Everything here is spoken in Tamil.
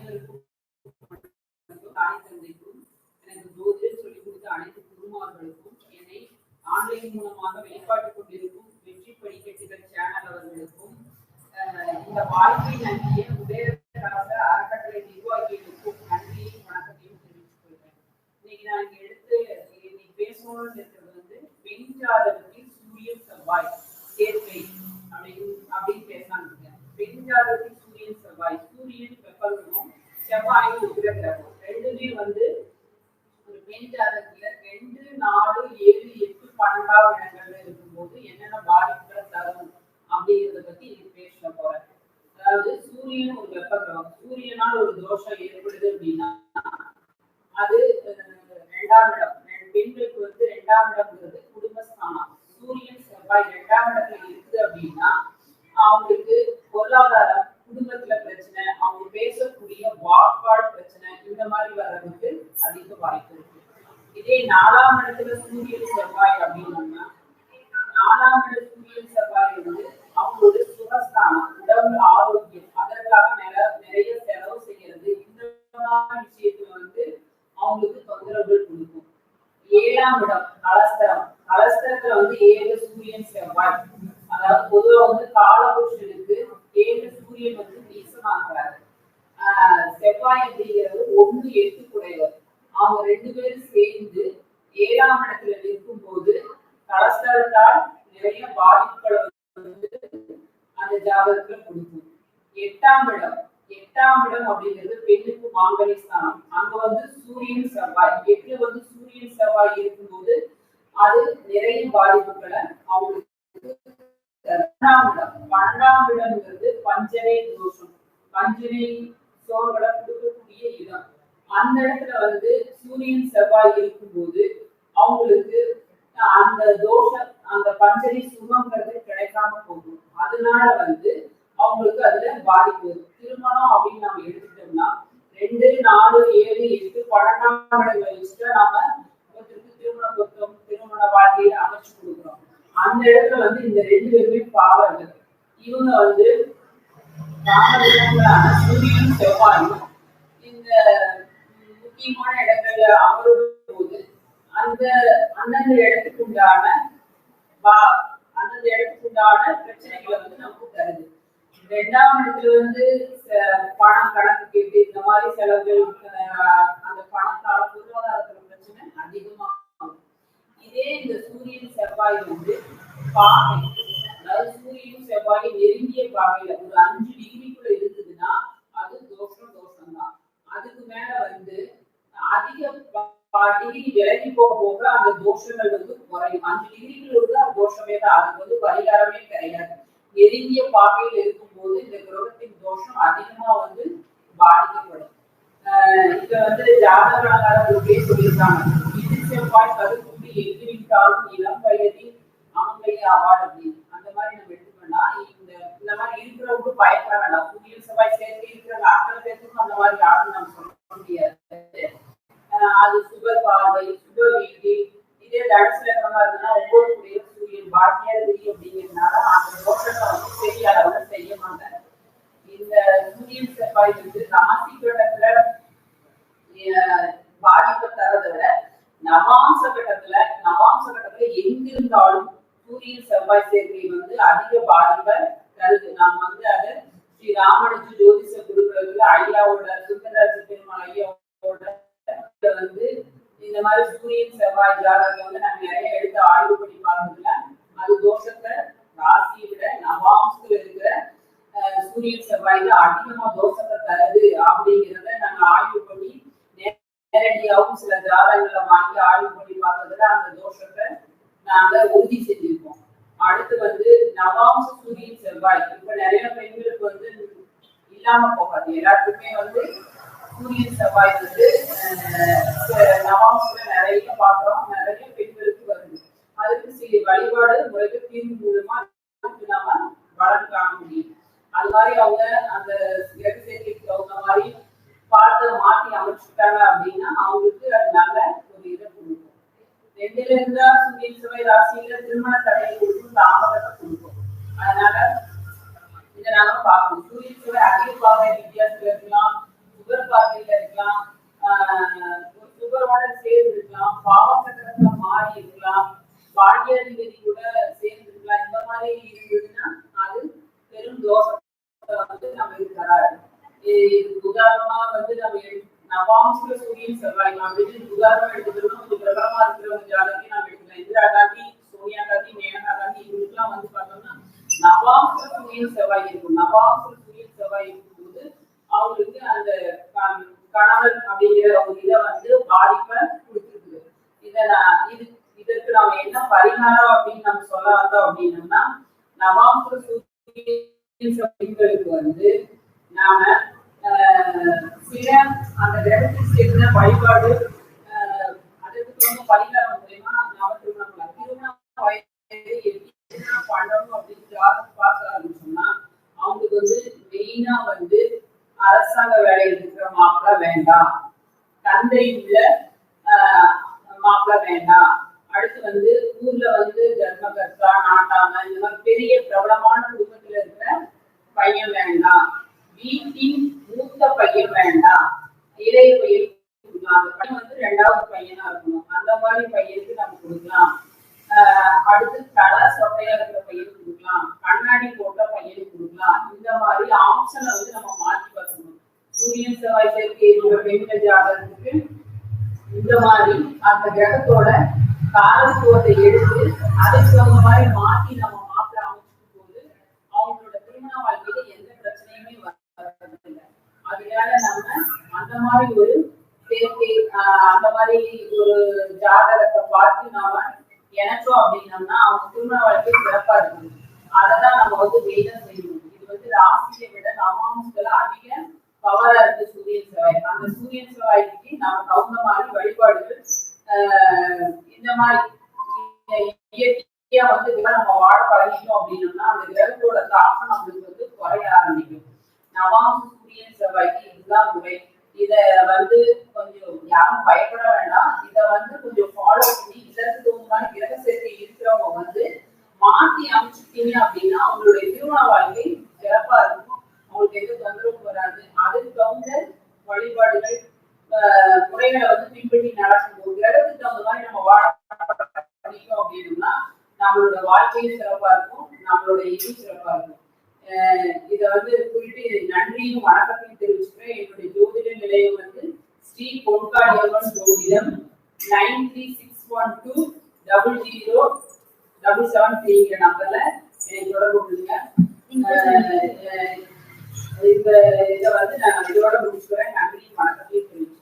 அனைவருக்கும் தாய் தந்தைக்கும் எனக்கு ஜோதிடம் சொல்லிக் கொடுத்த அனைத்து குருமார்களுக்கும் என்னை ஆன்லைன் மூலமாக வெளிப்பாட்டுக் கொண்டிருக்கும் வெற்றி படிக்கட்டுகள் சேனல் அவர்களுக்கும் அஹ், இந்த வாய்ப்பை நன்றிய உதயகராச அறக்கட்டளை நிர்வாகிகளுக்கும் நன்றியும் வணக்கத்தையும் தெரிவித்துக் கொள்கிறேன் இன்னைக்கு நான் இங்க எடுத்து இன்னைக்கு பேசணும்னு இருக்கிறது வந்து பெண் ஜாதகத்தில் சூரியன் செவ்வாய் சேர்க்கை அப்படின்னு அப்படின்னு பேசலாம்னு இருக்கேன் பெண் ஜாதகத்தில் சூரியன் செவ்வாய் சூரியன் செவ்வாயும் உதிர ரெண்டுமே வந்து ஒரு பெண் ஜாதகத்துல ரெண்டு நாலு ஏழு எட்டு பன்னெண்டாவது இடங்கள்ல இருக்கும்போது என்னென்ன பாதிப்புகளை தரும் அப்படிங்கறத பத்தி இன்னைக்கு பேச போறேன் அதாவது சூரியன் ஒரு வெப்ப கிரகம். சூரியனால் ஒரு தோஷம் ஏற்படுது அப்படின்னா அது ரெண்டாம் இடம். பெண்களுக்கு வந்து ரெண்டாம் இடம்ங்கிறது குடும்பஸ்தானம். சூரியன் செவ்வாய் ரெண்டாம் இடத்துல இருக்குது அப்படின்னா அவங்களுக்கு பொருளாதாரம் குடும்பத்துல பிரச்சனை அவங்க பேசக்கூடிய வாக்காடு பிரச்சனை இந்த மாதிரி வர்றதுக்கு அதிக வாய்ப்பு இருக்கு. இதே நாலாம் இடத்துல சூரியன் செவ்வாய் அப்படின்னா நாலாம் இட சூரியன் செவ்வாய் வந்து அவங்களோட சுகஸ்தானம் உடம்பு ஆரோக்கியம் அதற்காக நிறைய நிறைய செலவு செய்யறது இந்த மாதிரி விஷயத்துல வந்து அவங்களுக்கு தொந்தரவுகள் கொடுக்கும். ஏழாம் இடம் கலஸ்தரம். கலஸ்தரத்துல வந்து ஏழு சூரியன் செவ்வாய். அதாவது பொதுவா வந்து காலபுருஷனுக்கு ஏழு சூரியன் வந்து நீசமாகிறாரு. செவ்வாய் அப்படிங்கிறது ஒண்ணு எட்டு குடைவர் அவங்க ரெண்டு பேரும் சேர்ந்து ஏழாம் இடத்துல நிற்கும் போது கலஸ்தரத்தால் நிறைய பாதிப்புகளை வந்து அந்த ஜாதகத்துல கொடுக்கும். எட்டாம் இடம். எட்டாம் இடம் அப்படிங்கிறது பெண்ணுக்கு மாங்கனி ஸ்தானம். அங்க வந்து சூரியன் செவ்வாய். எட்டுல வந்து சூரியன் செவ்வாய் இருக்கும்போது அது நிறைய பாதிப்புகளை அவங்களுக்கு பன்னெண்டாம் இடம் பன்னெண்டாம் இடம்ங்கிறது பஞ்சனை தோஷம். பஞ்சனை சோர்களை கொடுக்கக்கூடிய இடம். அந்த இடத்துல வந்து சூரியன் செவ்வாய் இருக்கும்போது அவங்களுக்கு அந்த தோஷம் அந்த பஞ்சனை சுகங்கிறது கிடைக்காம போகும். அதனால வந்து அவங்களுக்கு அதுல பாதிப்பு வரும். திருமணம் அப்படின்னு நம்ம எடுத்துட்டோம்னா ரெண்டு நாலு ஏழு எட்டு பன்னெண்டாம் இடங்களை வச்சுட்டு நாம ஒருத்தருக்கு திருமண பொருத்தம் திருமண வாழ்க்கையை அமைச்சு கொடுக்குறோம். அந்த இடத்துல வந்து இந்த ரெண்டு பேருமே பாவர்கள் இவங்க வந்து பாவர்களான சூரியனும் செவ்வாயும் இந்த முக்கியமான இடங்கள்ல அமரும் போது அந்த அந்தந்த இடத்துக்கு உண்டான வா- அந்தந்த இடத்துக்கு உண்டான பிரச்சனைகளை வந்து நமக்கு தருது. ரெண்டாம் இடத்துல வந்து பணம் கணக்கு கேட்டு இந்த மாதிரி செலவுகள் இதே இந்த சூரியன் செவ்வாய் வந்து பாகை. அதாவது சூரியனும் செவ்வாய் நெருங்கிய பாகையில ஒரு அஞ்சு டிகிரிக்குள்ள இருக்குதுன்னா அது தோஷம் தோஷம் தான் அதுக்கு மேல வந்து அதிக டிகிரி விலகி போக போக அந்த தோஷங்கள் வந்து குறையும். அஞ்சு டிகிரிக்குள்ள இருந்தா தோஷமே தான். அதுக்கு வந்து பரிகாரமே கிடையாது. நெருங்கிய பாகையில் இருக்கும்போது இந்த கிரகத்தின் தோஷம் அதிகமா வந்து பாதிக்கப்படும். இங்க வந்து வந்து பேர் சொல்லியிருக்காங்க. இது செவ்வாய் கருப்பு எட்டு விட்டாலும் இளம் வயதில் அவங்களே அவார்டு அப்படின்னு அந்த மாதிரி நம்ம எடுத்துக்கோம்னா இந்த இந்த மாதிரி இருக்கிறவங்க பயப்பட வேண்டாம். சூரியன் செவ்வாய் சேர்த்து இருக்கிறவங்க அத்தனை பேருக்கும் அந்த மாதிரி யாரும் நம்ம சொல்ல முடியாது. ஆஹ் அது சுப பார்வை சுப வீதி இதே தனுசு லக்னமா இருந்ததுன்னா ஒவ்வொரு கூடிய சூரியன் பாக்கியாதிபதி அப்படிங்கிறதுனால அந்த தோஷத்தை வந்து பெரிய அளவுல செய்ய மாட்டாங்க. இந்த சூரியன் செவ்வாய் வந்து ராசி கட்டத்துல அஹ், பாதிப்பை தரதை விட நவாம்ச கட்டத்துல நவாம்ச கட்டத்துல எங்கிருந்தாலும் சூரியன் செவ்வாய் சேர்க்கை வந்து அதிக பாதிப்பை தருது. நாம் வந்து அதை ஸ்ரீ ராமனுக்கு ஜோதிஷ குருகுலத்துல ஐயாவோட சுந்தரராஜ பெருமாள் ஐயாவோட வந்து இந்த மாதிரி சூரியன் செவ்வாய் ஜாதகத்தை வந்து நாங்க நிறைய எடுத்து ஆய்வு பண்ணி பார்த்ததுல அது தோஷத்தை ராசியை விட நவாம்சத்துல இருக்கிற சூரியன் செவ்வாய்க்கு அதிகமா தோஷத்தை தருது அப்படிங்கிறத நாங்க ஆய்வு பண்ணி நேரடியாகவும் சில திராவிடங்களை வாங்கி ஆய்வு பண்ணி பார்த்ததுல அந்த தோஷத்தை நாங்க உறுதி செஞ்சிருக்கோம். அடுத்து வந்து நவாம்ச சூரியன் செவ்வாய். இப்ப நிறைய பெண்களுக்கு வந்து இல்லாம போகாது. எல்லாத்துக்குமே வந்து சூரியன் செவ்வாய் வந்து அஹ், நவாம்சத்துல நிறைய பாக்குறோம் நிறைய பெண்களுக்கு வருது. அதுக்கு சில வழிபாடு முறைக்கு தீர்வு மூலமா நாம வளர்க்க காண முடியும். அது மாதிரி அவங்க அந்த கிரக சேர்க்கைக்கு தகுந்த மாதிரி பார்த்து மாத்தி அமைச்சுட்டாங்க அப்படின்னா அவங்களுக்கு அது நல்ல ஒரு இதை கொடுக்கும். ரெண்டுல இருந்தா சுமீர் சுவை ராசியில திருமண தடையை கொடுக்கும் தாமதத்தை கொடுக்கும். அதனால இதை நாம பார்க்கணும். சூரியன் சுவை அதிக பார்வை வித்தியாசத்துல இருக்கலாம் சுகர் பார்வையில இருக்கலாம் ஆஹ் ஒரு சுகரோட சேர்ந்து இருக்கலாம் பாவசக்கரத்துல மாறி இருக்கலாம் பாண்டியாதிபதி கூட சேர்ந்து இருக்கலாம். இந்த மாதிரி இருந்ததுன்னா அது பெரும் தோஷத்தை வந்து நம்ம இருக்கிறாரு இது உதாரணமா வந்து நம்ம எடு- சூரியன் செவ்வாய். அப்படின்னு உதாரணம் எடுத்துக்கிறோம் கொஞ்சம் பிரபலமா இருக்கிறவங்க ஜாதகத்தையும் நம்ம எடுத்துக்கலாம் இந்திரா காந்தி சோனியா காந்தி மேனகா காந்தி இவங்களுக்குலாம் வந்து பார்த்தோம்னா நவாம்ச சூரியன் செவ்வாய் இருக்கும். நவாம்ச சூரியன் செவ்வாய் இருக்கும்போது அவங்களுக்கு அந்த கணவர் அப்படிங்கிற ஒரு இதை வந்து பாதிப்பை கொடுத்துருக்குது. இதை நான் இது இதற்கு நாம என்ன பரிகாரம் அப்படின்னு நம்ம சொல்ல வந்தோம் அப்படின்னம்னா நவாம்ச சூரியன் செவ்வாய்களுக்கு வந்து நாம சில அந்த கிரகத்துக்கு சேர்ந்த வழிபாடு அதற்கு தகுந்த பரிகாரம் மூலயமா நாம திருமணம் பண்ணலாம். திருமணம் வயது என்ன பண்ணணும் அப்படின்னு பார்க்க ஆரம்பிச்சோம்னா அவங்களுக்கு வந்து மெயினா வந்து அரசாங்க வேலையில் இருக்கிற மாப்பிள்ள வேண்டாம். தந்தை உள்ள மாப்பிள்ள வேண்டாம். அடுத்து வந்து ஊர்ல வந்து தர்மகர்த்தா நாட்டாம இந்த மாதிரி பெரிய பிரபலமான குடும்பத்துல இருக்கிற பையன் வேண்டாம். வீட்டின் மூத்த பையன் வேண்டாம். இளைய பையன் கொடுக்கலாம். அந்த பையன் வந்து ரெண்டாவது பையனா இருக்கணும். அந்த மாதிரி பையனுக்கு நம்ம கொடுக்கலாம். அடுத்து தலை சொட்டையா இருக்கிற பையனுக்கு கொடுக்கலாம். கண்ணாடி போட்ட பையனுக்கு கொடுக்கலாம். இந்த மாதிரி ஆப்ஷனை வந்து நம்ம மாற்றி பார்க்கணும். சூரியன் செவ்வாய் சேர்க்கை இருக்கிற பெண்கள் ஜாதகத்துக்கு இந்த மாதிரி அந்த கிரகத்தோட காலத்துவத்தை எடுத்து அதுக்கு தகுந்த மாதிரி மாற்றி நம்ம மாப்பிள்ள அமைச்சுக்கும் போது அவங்களோட திருமண வாழ்க்கையில எந்த பிரச்சனையுமே வர்றதில்லை அதனால நம்ம அந்த மாதிரி ஒரு சேர்க்கை ஆஹ் அந்த மாதிரி ஒரு ஜாதகத்தை பார்த்து நாம எனக்கும் அப்படின்னம்னா அவங்க திருமண வாழ்க்கை சிறப்பா இருக்கும். அதைதான் நம்ம வந்து வேதம் செய்யணும் இது வந்து ராசியை விட நவாம்சத்துல அதிக பவரா இருக்கு சூரியன் செவ்வாய். அந்த சூரியன் செவ்வாய்க்கு நாம தகுந்த மாதிரி வழிபாடுகள் ஆஹ் இந்த மாதிரி இயற்கையா வந்து நம்ம வாழ பழகிட்டோம் அப்படின்னம்னா அந்த கிரகத்தோட தாக்கம் நம்மளுக்கு வந்து குறைய ஆரம்பிக்கும். நவாம்ச சூரியன் செவ்வாய்க்கு இதுதான் முறை. இத வந்து கொஞ்சம் யாரும் பயப்பட வேண்டாம். இத வந்து கொஞ்சம் ஃபாலோ பண்ணி இதற்கு தகுந்த மாதிரி கிரக சேர்க்கை இருக்கிறவங்க வந்து மாத்தி அமைச்சுட்டீங்க அப்படின்னா அவங்களுடைய திருமண வாழ்க்கை சிறப்பா இருக்கும். அவங்களுக்கு எந்த தொந்தரவும் வராது. அதுக்கு தகுந்த வழிபாடுகள் முறைகளை வந்து பின்பற்றி நடக்கும்போது கிரகத்துக்கு தகுந்த மாதிரி நம்ம வாழ பண்ணிக்கணும் அப்படின்னா நம்மளோட வாழ்க்கையும் சிறப்பா இருக்கும். நம்மளோட இதுவும் சிறப்பா இருக்கும். இதை வந்து குறிப்பிட்டு நன்றியும் வணக்கத்தையும் தெரிவிச்சுக்கிறேன். என்னுடைய ஜோதிட நிலையம் வந்து ஸ்ரீ பொன்காடியம்மன் ஜோதிடம் nine three six one two double zero double seven த்ரீங்கிற நம்பர்ல எனக்கு தொடர்பு கொடுங்க இந்த இதை வந்து நான் இதோட முடிச்சுக்கிறேன். நன்றியும் வணக்கத்தையும் தெரிவிச்சுக்கிறேன்.